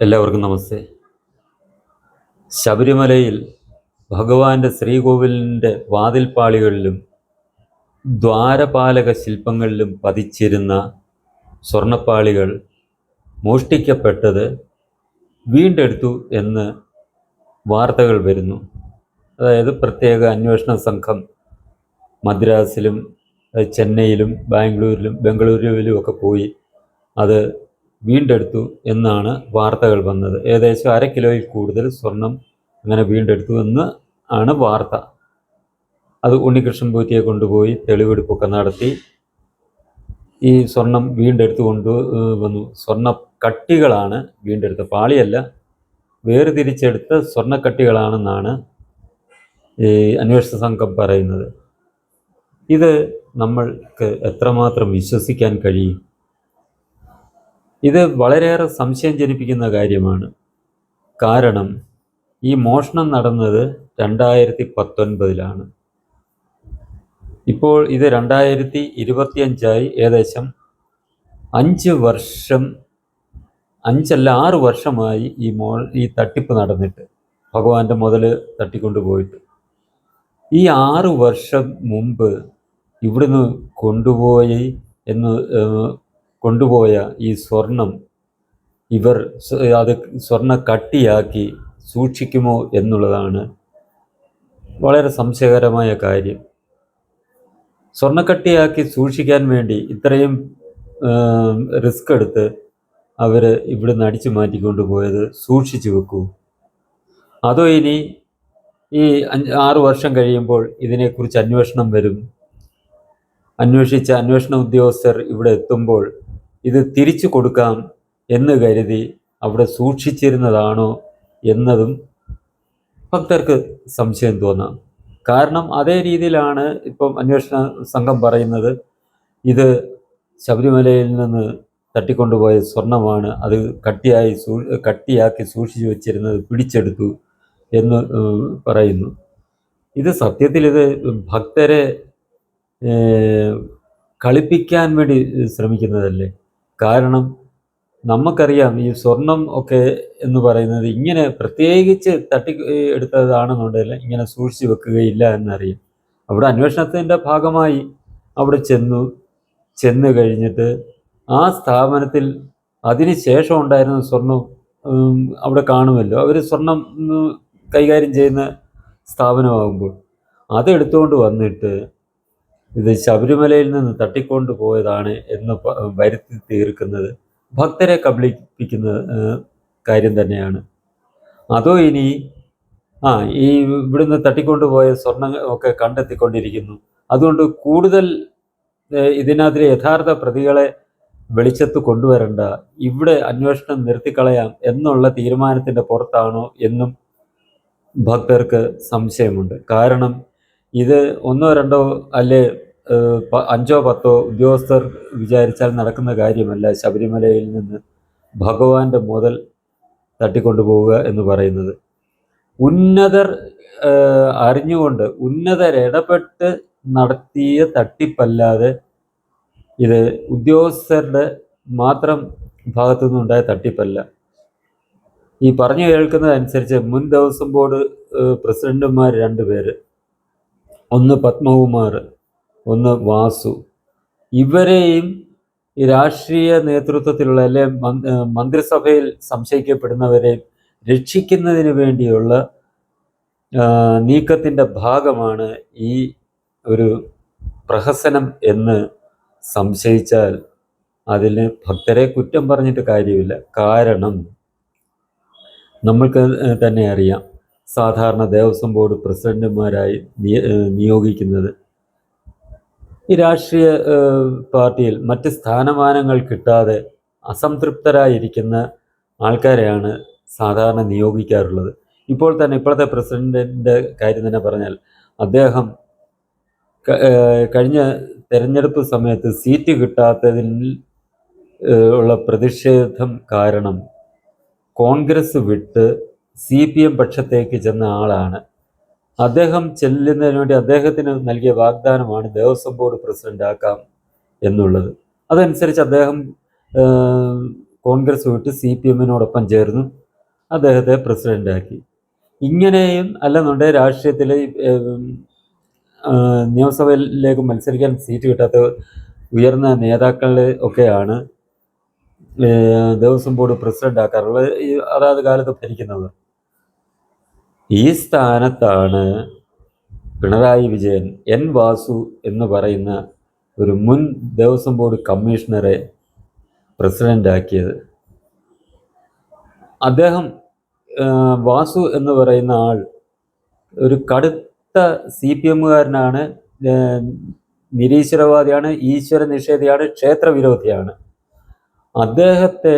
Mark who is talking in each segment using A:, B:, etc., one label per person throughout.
A: എല്ലാവർക്കും നമസ്തേ. ശബരിമലയിൽ ഭഗവാന്റെ ശ്രീകോവിലിന്റെ വാതിൽപ്പാളികളിലും ദ്വാരപാലക ശില്പങ്ങളിലും പതിച്ചിരുന്ന സ്വർണപ്പാളികൾ മോഷ്ടിക്കപ്പെട്ടത് വീണ്ടെടുത്തു എന്ന് വാർത്തകൾ വരുന്നു. അതായത് പ്രത്യേക അന്വേഷണ സംഘം മദ്രാസിലും ചെന്നൈയിലും ബാംഗ്ലൂരിലും ബംഗളൂരുവിലും ഒക്കെ പോയി അത് വീണ്ടെടുത്തു എന്നാണ് വാർത്തകൾ വന്നത്. ഏകദേശം അര കിലോയിൽ കൂടുതൽ സ്വർണം അങ്ങനെ വീണ്ടെടുത്തു എന്ന് ആണ് വാർത്ത. അത് ഉണ്ണികൃഷ്ണൻ പോറ്റിയെ കൊണ്ടുപോയി തെളിവെടുപ്പൊക്കെ നടത്തി. ഈ സ്വർണം വീണ്ടെടുത്തു കൊണ്ട് വന്നു. സ്വർണ കട്ടികളാണ് വീണ്ടെടുത്ത പാളിയല്ല വേർതിരിച്ചെടുത്ത സ്വർണക്കട്ടികളാണെന്നാണ് ഈ അന്വേഷണ സംഘം പറയുന്നത്. ഇത് നമ്മൾക്ക് എത്രമാത്രം വിശ്വസിക്കാൻ കഴിയും? ഇത് വളരെയേറെ സംശയം ജനിപ്പിക്കുന്ന കാര്യമാണ്. കാരണം ഈ മോഷണം നടന്നത് രണ്ടായിരത്തി പത്തൊൻപതിലാണ് ഇപ്പോൾ ഇത് രണ്ടായിരത്തി ഇരുപത്തിയഞ്ചായി ഏകദേശം അഞ്ച് വർഷം അഞ്ചല്ല ആറ് വർഷമായി ഈ മോ ഈ തട്ടിപ്പ് നടന്നിട്ട് ഭഗവാന്റെ മുതൽ തട്ടിക്കൊണ്ടു പോയിട്ട്. ഈ ആറ് വർഷം മുമ്പ് ഇവിടുന്ന് കൊണ്ടുപോയി എന്ന് കൊണ്ടുപോയ ഈ സ്വർണം ഇവർ അത് സ്വർണ കട്ടിയാക്കി സൂക്ഷിക്കുമോ എന്നുള്ളതാണ് വളരെ സംശയകരമായ കാര്യം. സ്വർണക്കട്ടിയാക്കി സൂക്ഷിക്കാൻ വേണ്ടി ഇത്രയും റിസ്ക് എടുത്ത് അവർ ഇവിടുന്ന് അടിച്ചു മാറ്റിക്കൊണ്ട് പോയത് സൂക്ഷിച്ചു വെക്കൂ. അതോ ഇനി ഈ ആറ് വർഷം കഴിയുമ്പോൾ ഇതിനെക്കുറിച്ച് അന്വേഷണം വരും. അന്വേഷിച്ച അന്വേഷണ ഉദ്യോഗസ്ഥർ ഇവിടെ എത്തുമ്പോൾ ഇത് തിരിച്ചു കൊടുക്കാം എന്ന് കരുതി അവിടെ സൂക്ഷിച്ചിരുന്നതാണോ എന്നതും ഭക്തർക്ക് സംശയം തോന്നാം. കാരണം അതേ രീതിയിലാണ് ഇപ്പം അന്വേഷണ സംഘം പറയുന്നത് ഇത് ശബരിമലയിൽ നിന്ന് തട്ടിക്കൊണ്ടുപോയ സ്വർണമാണ് അത് കട്ടിയായി സൂ കട്ടിയാക്കി സൂക്ഷിച്ചു വച്ചിരുന്നത് പിടിച്ചെടുത്തു എന്ന് പറയുന്നു. ഇത് സത്യത്തിൽ ഇത് ഭക്തരെ കളിപ്പിക്കാൻ വേണ്ടി ശ്രമിക്കുന്നതല്ലേ? കാരണം നമുക്കറിയാം ഈ സ്വർണം ഒക്കെ എന്ന് പറയുന്നത് ഇങ്ങനെ പ്രത്യേകിച്ച് തട്ടി എടുത്തതാണെന്നുണ്ടെങ്കിൽ ഇങ്ങനെ സൂക്ഷിച്ചു വെക്കുകയില്ല എന്നറിയാം. അവിടെ അന്വേഷണത്തിന്റെ ഭാഗമായി അവിടെ ചെന്നു ചെന്ന് കഴിഞ്ഞിട്ട് ആ സ്ഥാപനത്തിൽ അതിന് ശേഷം ഉണ്ടായിരുന്ന സ്വർണം അവിടെ കാണുമല്ലോ. അവർ സ്വർണം കൈകാര്യം ചെയ്യുന്ന സ്ഥാപനമാകുമ്പോൾ അതെടുത്തുകൊണ്ട് വന്നിട്ട് ഇത് ശബരിമലയിൽ നിന്ന് തട്ടിക്കൊണ്ടു പോയതാണ് എന്ന് വരുത്തി തീർക്കുന്നത് ഭക്തരെ കബളിപ്പിക്കുന്ന കാര്യം തന്നെയാണ്. അതോ ഇനി ആ ഈ ഇവിടുന്ന് തട്ടിക്കൊണ്ടുപോയ സ്വർണം ഒക്കെ കണ്ടെത്തിക്കൊണ്ടിരിക്കുന്നു. അതുകൊണ്ട് കൂടുതൽ ഇതിനെതിരെ യഥാർത്ഥ പ്രതികളെ വെളിച്ചത്ത് കൊണ്ടുവരണ്ട. ഇവിടെ അന്വേഷണം നിർത്തിക്കളയാം എന്നുള്ള തീരുമാനത്തിന്റെ പുറത്താണോ എന്നും ഭക്തർക്ക് സംശയമുണ്ട്. കാരണം ഇത് ഒന്നോ രണ്ടോ അല്ലെ അഞ്ചോ പത്തോ ഉദ്യോഗസ്ഥർ വിചാരിച്ചാൽ നടക്കുന്ന കാര്യമല്ല ശബരിമലയിൽ നിന്ന് ഭഗവാന്റെ മുതൽ തട്ടിക്കൊണ്ടുപോവുക എന്ന് പറയുന്നത്. ഉന്നതർ അറിഞ്ഞുകൊണ്ട് ഉന്നതരിടപെട്ട് നടത്തിയ തട്ടിപ്പല്ലാതെ ഇത് ഉദ്യോഗസ്ഥരുടെ മാത്രം ഭാഗത്തു നിന്നുണ്ടായ തട്ടിപ്പല്ല. ഈ പറഞ്ഞു കേൾക്കുന്നതനുസരിച്ച് മുൻ ദേവസ്വം ബോർഡ് പ്രസിഡന്റുമാർ രണ്ടുപേര് ഒന്ന് പത്മകുമാർ ഒന്ന് വാസു. ഇവരെയും ഈ രാഷ്ട്രീയ നേതൃത്വത്തിലുള്ള അല്ലെ മന്ത്രിസഭയിൽ സംശയിക്കപ്പെടുന്നവരെ രക്ഷിക്കുന്നതിന് വേണ്ടിയുള്ള നീക്കത്തിന്റെ ഭാഗമാണ് ഈ ഒരു പ്രഹസനം എന്ന് സംശയിച്ചാൽ അതിന് ഭക്തരെ കുറ്റം പറഞ്ഞിട്ട് കാര്യമില്ല. കാരണം നമ്മൾക്ക് തന്നെ അറിയാം. സാധാരണ ദേവസ്വം ബോർഡ് പ്രസിഡന്റുമാരായി നിയോഗിക്കുന്നത് ഈ രാഷ്ട്രീയ പാർട്ടിയിൽ മറ്റ് സ്ഥാനമാനങ്ങൾ കിട്ടാതെ അസംതൃപ്തരായിരിക്കുന്ന ആൾക്കാരെയാണ് സാധാരണ നിയോഗിക്കാറുള്ളത്. ഇപ്പോൾ തന്നെ ഇപ്പോഴത്തെ പ്രസിഡന്റിന്റെ കാര്യം തന്നെ പറഞ്ഞാൽ അദ്ദേഹം കഴിഞ്ഞ തെരഞ്ഞെടുപ്പ് സമയത്ത് സീറ്റ് കിട്ടാത്തതിൽ ഉള്ള പ്രതിഷേധം കാരണം കോൺഗ്രസ് വിട്ട് സി പി എം പക്ഷത്തേക്ക് ചെന്ന ആളാണ് അദ്ദേഹം ചെല്ലുന്നതിന് വേണ്ടി അദ്ദേഹത്തിന് നൽകിയ വാഗ്ദാനമാണ് ദേവസ്വം ബോർഡ് പ്രസിഡന്റ് ആക്കാം എന്നുള്ളത്. അതനുസരിച്ച് അദ്ദേഹം കോൺഗ്രസ് വിട്ട് സി പി എമ്മിനോടൊപ്പം ചേർന്ന് അദ്ദേഹത്തെ പ്രസിഡന്റാക്കി ഇങ്ങനെയും അല്ലെന്നുണ്ടെങ്കിൽ രാഷ്ട്രീയത്തിൽ നിയമസഭയിലേക്ക് മത്സരിക്കാൻ സീറ്റ് കിട്ടാത്ത ഉയർന്ന നേതാക്കൾ ഒക്കെയാണ് ദേവസ്വം ബോർഡ് പ്രസിഡന്റ് ആക്കാറുള്ളത്. ഈ അതാത് കാലത്ത് ഭരിക്കുന്നവർ. ഈ സ്ഥാനത്താണ് പിണറായി വിജയൻ എൻ വാസു എന്ന് പറയുന്ന ഒരു മുൻ ദേവസ്വം ബോർഡ് കമ്മീഷണറെ പ്രസിഡന്റാക്കിയത് അദ്ദേഹം വാസു എന്ന് പറയുന്ന ആൾ ഒരു കടുത്ത സി പി എമ്മുകാരനാണ് നിരീശ്വരവാദിയാണ് ഈശ്വര നിഷേധിയാണ് ക്ഷേത്രവിരോധിയാണ്. അദ്ദേഹത്തെ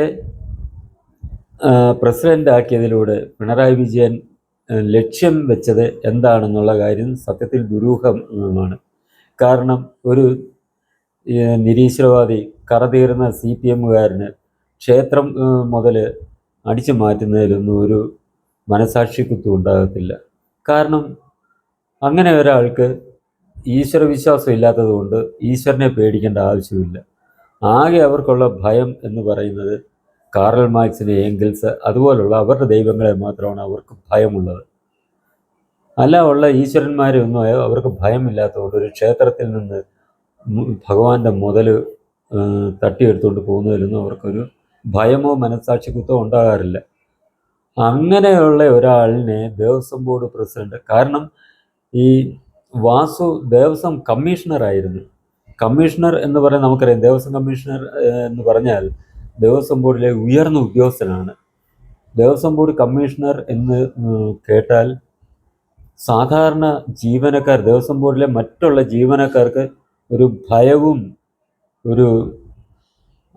A: പ്രസിഡന്റാക്കിയതിലൂടെ പിണറായി വിജയൻ ലക്ഷ്യം വെച്ചത് എന്താണെന്നുള്ള കാര്യം സത്യത്തിൽ ദുരൂഹമാണ് കാരണം ഒരു നിരീശ്വരവാദി കറതീർന്ന സി പി എമ്മുകാരന് ക്ഷേത്രം മുതൽ അടിച്ചു മാറ്റുന്നതിലൊന്നും ഒരു മനസാക്ഷി കുത്തും ഉണ്ടാകത്തില്ല. കാരണം അങ്ങനെ ഒരാൾക്ക് ഈശ്വര വിശ്വാസം ഇല്ലാത്തതുകൊണ്ട് ഈശ്വരനെ പേടിക്കേണ്ട ആവശ്യമില്ല. ആകെ അവർക്കുള്ള ഭയം എന്ന് പറയുന്നത് കാറൽ മാക്സിനെ ഏങ്കിൾസ് അതുപോലുള്ള അവരുടെ ദൈവങ്ങളെ മാത്രമാണ് അവർക്ക് ഭയമുള്ളത്. അല്ല ഉള്ള ഈശ്വരന്മാരെ ഒന്നും അവർക്ക് ഭയമില്ലാത്തതുകൊണ്ട് ഒരു ക്ഷേത്രത്തിൽ നിന്ന് ഭഗവാന്റെ മുതൽ തട്ടിയെടുത്തുകൊണ്ട് പോകുന്നതിലൊന്നും അവർക്കൊരു ഭയമോ മനസ്സാക്ഷിക്കുത്തോ കുത്തോ ഉണ്ടാകാറില്ല. അങ്ങനെയുള്ള ഒരാളിനെ ദേവസ്വം ബോർഡ് പ്രസിഡന്റ് കാരണം ഈ വാസു ദേവസ്വം കമ്മീഷണർ ആയിരുന്നു കമ്മീഷണർ എന്ന് പറയാൻ നമുക്കറിയാം. ദേവസ്വം കമ്മീഷണർ എന്ന് പറഞ്ഞാൽ ദേവസ്വം ബോർഡിലെ ഉയർന്ന ഉദ്യോഗസ്ഥനാണ്. ദേവസ്വം ബോർഡ് കമ്മീഷണർ എന്ന് കേട്ടാൽ സാധാരണ ജീവനക്കാർ ദേവസ്വം ബോർഡിലെ മറ്റുള്ള ജീവനക്കാർക്ക് ഒരു ഭയവും ഒരു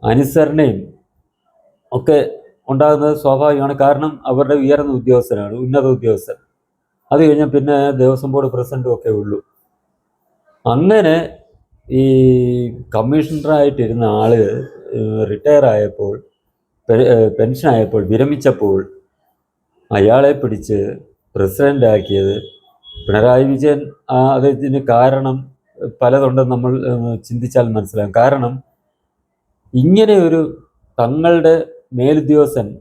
A: അനുസരണയും ഒക്കെ ഉണ്ടാകുന്നത് സ്വാഭാവികമാണ്. കാരണം അവരുടെ ഉയർന്ന ഉദ്യോഗസ്ഥനാണ് ഉന്നത ഉദ്യോഗസ്ഥൻ. അത് കഴിഞ്ഞാൽ പിന്നെ ദേവസ്വം ബോർഡ് പ്രസിഡന്റും ഒക്കെ ഉള്ളൂ. അങ്ങനെ ഈ കമ്മീഷണറായിട്ടിരുന്ന ആൾ റിട്ടയർ ആയപ്പോൾ പെ- പെൻഷൻ ആയപ്പോൾ വിരമിച്ചപ്പോൾ അയാളെ പിടിച്ച് പ്രസിഡന്റാക്കിയത് പിണറായി വിജയൻ. അതിന് കാരണം പലതുണ്ടെന്ന് നമ്മൾ ചിന്തിച്ചാൽ മനസ്സിലാകും. കാരണം ഇങ്ങനെ ഒരു തങ്ങളുടെ മേലുദ്യോഗസ്ഥൻ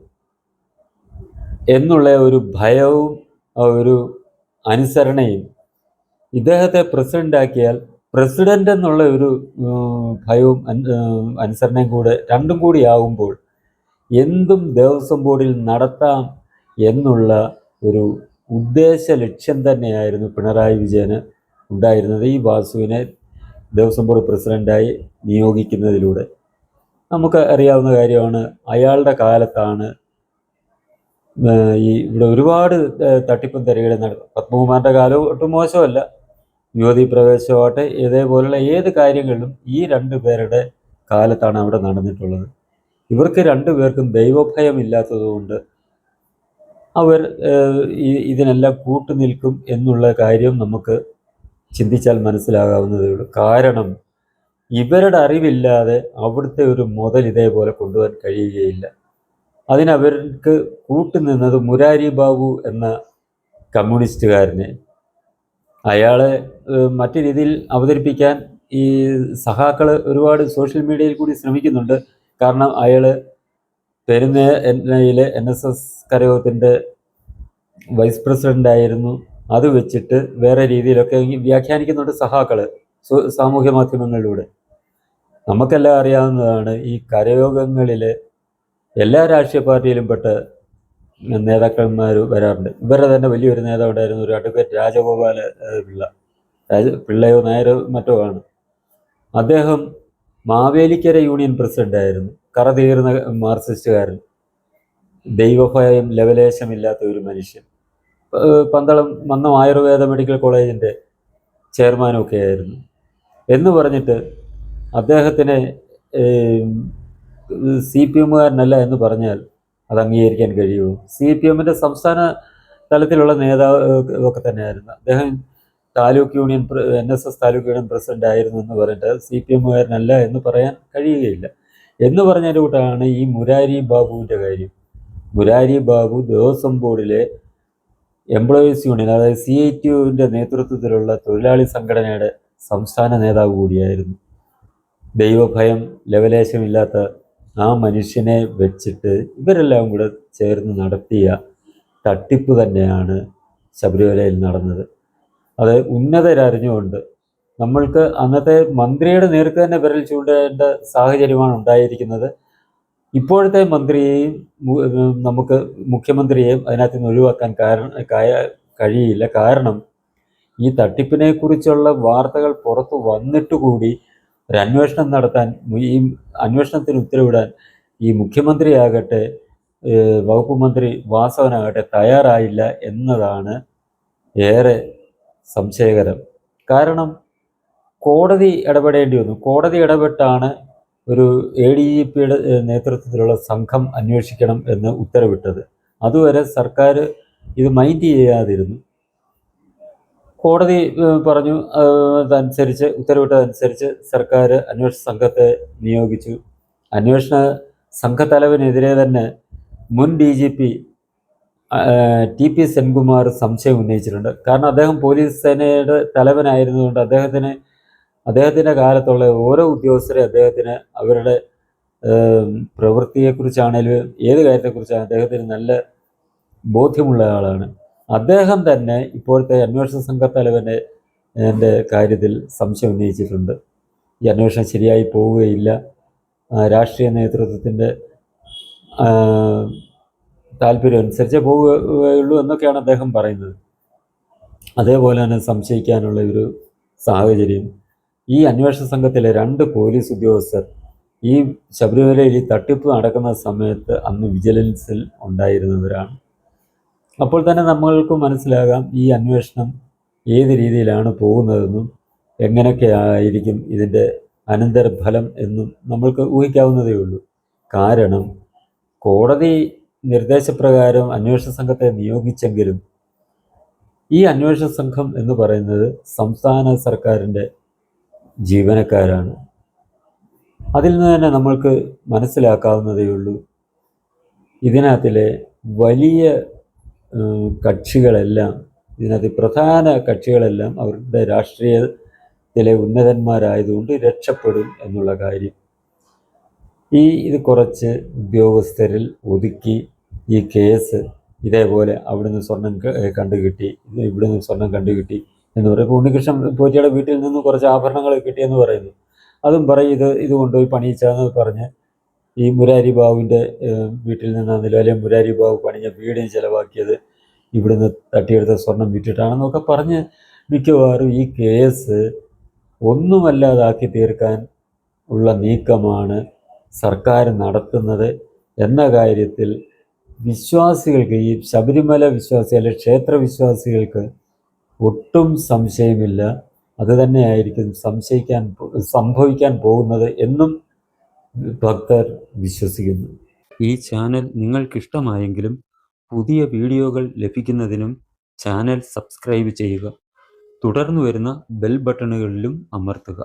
A: എന്നുള്ള ഒരു ഭയവും ഒരു അനുസരണയും ഇദ്ദേഹത്തെ പ്രസിഡന്റ് ആക്കിയാൽ പ്രസിഡന്റ് എന്നുള്ള ഒരു ഭയവും അനുസരണയും കൂടെ രണ്ടും കൂടി ആകുമ്പോൾ എന്തും ദേവസ്വം ബോർഡിൽ നടത്താം എന്നുള്ള ഒരു ഉദ്ദേശ ലക്ഷ്യം തന്നെയായിരുന്നു പിണറായി വിജയന് ഉണ്ടായിരുന്നത്. ഈ വാസുവിനെ ദേവസ്വം ബോർഡ് പ്രസിഡന്റായി നിയോഗിക്കുന്നതിലൂടെ നമുക്ക് അറിയാവുന്ന കാര്യമാണ് അയാളുടെ കാലത്താണ് ഈ ഇവിടെ ഒരുപാട് തട്ടിപ്പും തിരകളും നടക്കും പത്മകുമാറിന്റെ കാലവും ഒട്ടും മോശമല്ല. യുവതി പ്രവേശമാവട്ടെ ഇതേപോലുള്ള ഏത് കാര്യങ്ങളിലും ഈ രണ്ടു പേരുടെ കാലത്താണ് അവിടെ നടന്നിട്ടുള്ളത്. ഇവർക്ക് രണ്ടുപേർക്കും ദൈവഭയം ഇല്ലാത്തതുകൊണ്ട് അവർ ഇതിനെല്ലാം കൂട്ടുനിൽക്കും എന്നുള്ള കാര്യം നമുക്ക് ചിന്തിച്ചാൽ മനസ്സിലാകാവുന്നതേ ഉള്ളൂ. കാരണം ഇവരുടെ അറിവില്ലാതെ അവിടുത്തെ ഒരു മുതൽ ഇതേപോലെ കൊണ്ടുപോകാൻ കഴിയുകയില്ല. അതിനവർക്ക് കൂട്ടുനിന്നത് മുരാരി ബാബു എന്ന കമ്മ്യൂണിസ്റ്റുകാരനെ അയാളെ മറ്റു രീതിയിൽ അവതരിപ്പിക്കാൻ ഈ സഹാക്കൾ ഒരുപാട് സോഷ്യൽ മീഡിയയിൽ കൂടി ശ്രമിക്കുന്നുണ്ട്. കാരണം അയാൾ പെരുന്നയിലെ എൻ എസ് എസ് കരയോഗത്തിന്റെ വൈസ് പ്രസിഡന്റ് ആയിരുന്നു. അത് വെച്ചിട്ട് വേറെ രീതിയിലൊക്കെ വ്യാഖ്യാനിക്കുന്നുണ്ട് സഹാക്കൾ സാമൂഹ്യ മാധ്യമങ്ങളിലൂടെ. നമുക്കെല്ലാം അറിയാവുന്നതാണ് ഈ കരയോഗങ്ങളിൽ എല്ലാ രാഷ്ട്രീയ പാർട്ടിയിലും പെട്ട നേതാക്കന്മാർ വരാറുണ്ട്. ഇവരുടെ തന്നെ വലിയൊരു നേതാവ് ഉണ്ടായിരുന്നു ഒരു അഡ്വക്കേറ്റ് രാജഗോപാല പിള്ള. രാജ പിള്ളയോ നായരോ മറ്റോ ആണ്. അദ്ദേഹം മാവേലിക്കര യൂണിയൻ പ്രസിഡന്റ് ആയിരുന്നു. കറതീർന്ന മാർക്സിസ്റ്റുകാരൻ. ദൈവഭയം ലവലേശമില്ലാത്ത ഒരു മനുഷ്യൻ. പന്തളം മന്നം ആയുർവേദ മെഡിക്കൽ കോളേജിന്റെ ചെയർമാനൊക്കെ ആയിരുന്നു. എന്ന് പറഞ്ഞിട്ട് അദ്ദേഹത്തിനെ സി പി എമ്മുകാരനല്ല എന്ന് പറഞ്ഞാൽ അത് അംഗീകരിക്കാൻ കഴിയുമോ സി പി എമ്മിന്റെ സംസ്ഥാന തലത്തിലുള്ള നേതാവ് ഒക്കെ തന്നെയായിരുന്നു. അദ്ദേഹം taluk union N S S taluk union president ആയിരുന്നു എന്ന് പറഞ്ഞിട്ട് സി പി എമ്മുകാരനല്ല എന്ന് പറയാൻ കഴിയുകയില്ല. എന്ന് പറഞ്ഞതിന്റെ കൂട്ടാണ് ഈ മുരാരി ബാബുവിന്റെ കാര്യം. മുരാരി ബാബു ദേവസ്വം ബോർഡിലെ എംപ്ലോയീസ് യൂണിയൻ അതായത് സി ഐ ടി യുവിന്റെ നേതൃത്വത്തിലുള്ള തൊഴിലാളി സംഘടനയുടെ സംസ്ഥാന നേതാവ് കൂടിയായിരുന്നു. ദൈവഭയം ലവലേശമില്ലാത്ത ആ മനുഷ്യനെ വെച്ചിട്ട് ഇവരെല്ലാം കൂടെ ചേർന്ന് നടത്തിയ തട്ടിപ്പ് തന്നെയാണ് ശബരിമലയിൽ നടന്നത്. അത് ഉന്നതരറിഞ്ഞുകൊണ്ട് നമ്മൾക്ക് അന്നത്തെ മന്ത്രിയുടെ നേർക്ക് തന്നെ വിരൽ ചൂണ്ടേണ്ട സാഹചര്യമാണ് ഉണ്ടായിരിക്കുന്നത്. ഇപ്പോഴത്തെ മന്ത്രിയെയും നമുക്ക് മുഖ്യമന്ത്രിയെയും അതിനകത്ത് നിന്ന് ഒഴിവാക്കാൻ കാരണം കഴിയില്ല. കാരണം ഈ തട്ടിപ്പിനെ കുറിച്ചുള്ള വാർത്തകൾ പുറത്തു വന്നിട്ട് കൂടി ഒരു അന്വേഷണം നടത്താൻ ഈ അന്വേഷണത്തിന് ഉത്തരവിടാൻ ഈ മുഖ്യമന്ത്രിയാകട്ടെ വകുപ്പ് മന്ത്രി വാസവനാകട്ടെ തയ്യാറായില്ല എന്നതാണ് ഏറെ സംശയകരം. കാരണം കോടതി ഇടപെടേണ്ടി വന്നു. കോടതി ഇടപെട്ടാണ് ഒരു എ ഡി ജി പിയുടെ നേതൃത്വത്തിലുള്ള സംഘം അന്വേഷിക്കണം എന്ന് ഉത്തരവിട്ടത്. അതുവരെ സർക്കാർ ഇത് മൈൻഡ് ചെയ്യാതിരുന്നു. കോടതി പറഞ്ഞു അതനുസരിച്ച് ഉത്തരവിട്ടതനുസരിച്ച് സർക്കാർ അന്വേഷണ സംഘത്തെ നിയോഗിച്ചു. അന്വേഷണ സംഘത്തലവനെതിരെ തന്നെ മുൻ D G P T P Senkumar സംശയം ഉന്നയിച്ചിട്ടുണ്ട്. കാരണം അദ്ദേഹം പോലീസ് സേനയുടെ തലവനായിരുന്നതുകൊണ്ട് അദ്ദേഹത്തിന് അദ്ദേഹത്തിന്റെ കാലത്തുള്ള ഓരോ ഉദ്യോഗസ്ഥരെ അദ്ദേഹത്തിന് അവരുടെ പ്രവൃത്തിയെക്കുറിച്ചാണേലും ഏത് കാര്യത്തെക്കുറിച്ചാണ് അദ്ദേഹത്തിന് നല്ല ബോധ്യമുള്ള ആളാണ്. അദ്ദേഹം തന്നെ ഇപ്പോഴത്തെ അന്വേഷണ സംഘത്തലവന്റെ എന്റെ കാര്യത്തിൽ സംശയം ഉന്നയിച്ചിട്ടുണ്ട്. ഈ അന്വേഷണം ശരിയായി പോവുകയില്ല. രാഷ്ട്രീയ നേതൃത്വത്തിന്റെ താല്പര്യം അനുസരിച്ച് പോവുകയുള്ളൂ എന്നൊക്കെയാണ് അദ്ദേഹം പറയുന്നത്. അതേപോലെ തന്നെ സംശയിക്കാനുള്ള ഒരു സാഹചര്യം. ഈ അന്വേഷണ സംഘത്തിലെ രണ്ട് പോലീസ് ഉദ്യോഗസ്ഥർ ഈ ശബരിമലയിൽ ഈ തട്ടിപ്പ് നടക്കുന്ന സമയത്ത് അന്ന് വിജിലൻസിൽ ഉണ്ടായിരുന്നവരാണ്. അപ്പോൾ തന്നെ നമ്മൾക്ക് മനസ്സിലാകാം ഈ അന്വേഷണം ഏത് രീതിയിലാണ് പോകുന്നതെന്നും എങ്ങനെയൊക്കെ ആയിരിക്കും ഇതിന്റെ അനന്തരഫലം എന്നും നമ്മൾക്ക് ഊഹിക്കാവുന്നതേ ഉള്ളൂ. കാരണം കോടതി നിർദ്ദേശപ്രകാരം അന്വേഷണ സംഘത്തെ നിയോഗിച്ചെങ്കിലും ഈ അന്വേഷണ സംഘം എന്ന് പറയുന്നത് സംസ്ഥാന സർക്കാരിന്റെ ജീവനക്കാരാണ്. അതിൽ നിന്ന് തന്നെ നമ്മൾക്ക് മനസ്സിലാക്കാവുന്നതേ ഉള്ളൂ. ഇതിനകത്തിലെ വലിയ കക്ഷികളെല്ലാം ഇതിനകത്ത് പ്രധാന കക്ഷികളെല്ലാം അവരുടെ രാഷ്ട്രീയത്തിലെ ഉന്നതന്മാരായതുകൊണ്ട് രക്ഷപ്പെടും എന്നുള്ള കാര്യം. ഈ ഇത് കുറച്ച് ഉദ്യോഗസ്ഥരിൽ ഒതുക്കി ഈ കേസ് ഇതേപോലെ അവിടുന്ന് സ്വർണം കണ്ടു കിട്ടി കണ്ടുകിട്ടി ഇവിടുന്ന് സ്വർണം കണ്ടുകിട്ടി എന്ന് പറയുമ്പോൾ ഉണ്ണികൃഷ്ണൻ പോറ്റിയുടെ വീട്ടിൽ നിന്ന് കുറച്ച് ആഭരണങ്ങൾ കിട്ടിയെന്ന് പറയുന്നു. അതും പറയും ഇത് ഇത് കൊണ്ടുപോയി പണിയിച്ചാന്ന് പറഞ്ഞ് ഈ മുരാരി ബാബുവിന്റെ വീട്ടിൽ നിന്നാണെങ്കിലും അല്ലെങ്കിൽ മുരാരി ബാബു പണിഞ്ഞ വീടിന് ചിലവാക്കിയത് ഇവിടുന്ന് തട്ടിയെടുത്ത സ്വർണം വിറ്റിട്ടാണെന്നൊക്കെ പറഞ്ഞ് മിക്കവാറും ഈ കേസ് ഒന്നുമല്ലാതാക്കി തീർക്കാൻ ഉള്ള നീക്കമാണ് സർക്കാർ നടത്തുന്നത് എന്ന കാര്യത്തിൽ വിശ്വാസികൾക്ക് ഈ ശബരിമല വിശ്വാസി അല്ലെ ക്ഷേത്ര വിശ്വാസികൾക്ക് ഒട്ടും സംശയമില്ല. അത് തന്നെയായിരിക്കും സംശയിക്കാൻ സംഭവിക്കാൻ പോകുന്നത് എന്നും ഭക്തർ വിശ്വസിക്കുന്നു. ഈ ചാനൽ നിങ്ങൾക്കിഷ്ടമായെങ്കിലും പുതിയ വീഡിയോകൾ ലഭിക്കുന്നതിനും ചാനൽ സബ്സ്ക്രൈബ് ചെയ്യുക. തുടർന്ന് വരുന്ന ബെൽ ബട്ടണുകളിലും അമർത്തുക.